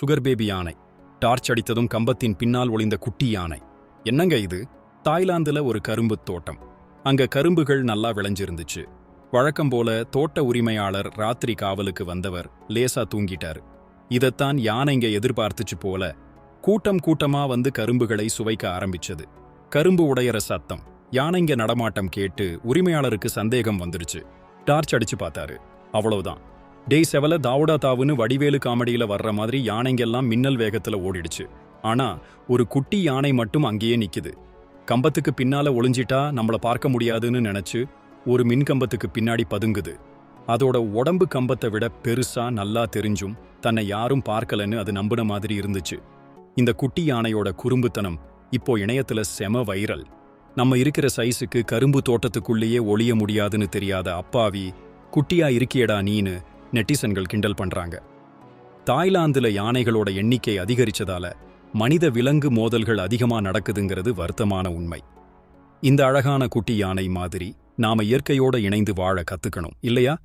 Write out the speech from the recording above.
Sugar baby யானை. Torch அடித்ததும் கம்பத்தின் பின்னால் ஒளிந்த குட்டி யானை. என்னங்க இது? தாய்லாந்துல ஒரு கரும்புத் தோட்டம். அங்க கரும்புகள் நல்லா விளைஞ்சிருந்துச்சு. வழக்கம் போல தோட்ட உரிமையாளர் ராத்திரி காவலுக்கு வந்தவர் லேசா தூங்கிட்டாரு. இதத்தான் யானைங்க எதிர்பார்த்துச்சு போல கூட்டம் கூட்டமா வந்து கரும்புகளை சுவைக்க ஆரம்பிச்சது. கரும்பு உடையற சத்தம். யானைங்க நடமாட்டம் கேட்டு உரிமையாளருக்கு சந்தேகம் வந்துருச்சு. டார்ச் அடிச்சு பார்த்தாரு. அவ்வளவுதான். டே செவல தாவுடா தாவுன்னு வடிவேலு காமெடியில வர்ற மாதிரி யானைங்கெல்லாம் மின்னல் வேகத்துல ஓடிடுச்சு. ஆனா ஒரு குட்டி யானை மட்டும் அங்கேயே நிக்குது. கம்பத்துக்கு பின்னால ஒளிஞ்சிட்டா நம்மள பார்க்க முடியாதுன்னு நினைச்சு ஒரு மின்கம்பத்துக்கு பின்னாடி பதுங்குது. அதோட உடம்பு கம்பத்தை விட பெருசா நல்லா தெரிஞ்சும் தன்னை யாரும் பார்க்கலன்னு அது நம்பின மாதிரி இருந்துச்சு. இந்த குட்டி யானையோட குறும்புத்தனம் இப்போ இணையத்துல செம வைரல். நம்ம இருக்கிற சைஸுக்கு கரும்பு தோட்டத்துக்குள்ளேயே ஒளிய முடியாதுன்னு தெரியாத அப்பாவி குட்டியா இருக்கியடா நீனு நெட்டிசன்கள் கிண்டல் பண்றாங்க. தாய்லாந்துல யானைகளோட எண்ணிக்கை அதிகரிச்சதால மனித விலங்கு மோதல்கள் அதிகமா நடக்குதுங்கிறது வருத்தமான உண்மை. இந்த அழகான குட்டி யானை மாதிரி நாம இயற்கையோட இணைந்து வாழ கத்துக்கணும் இல்லையா?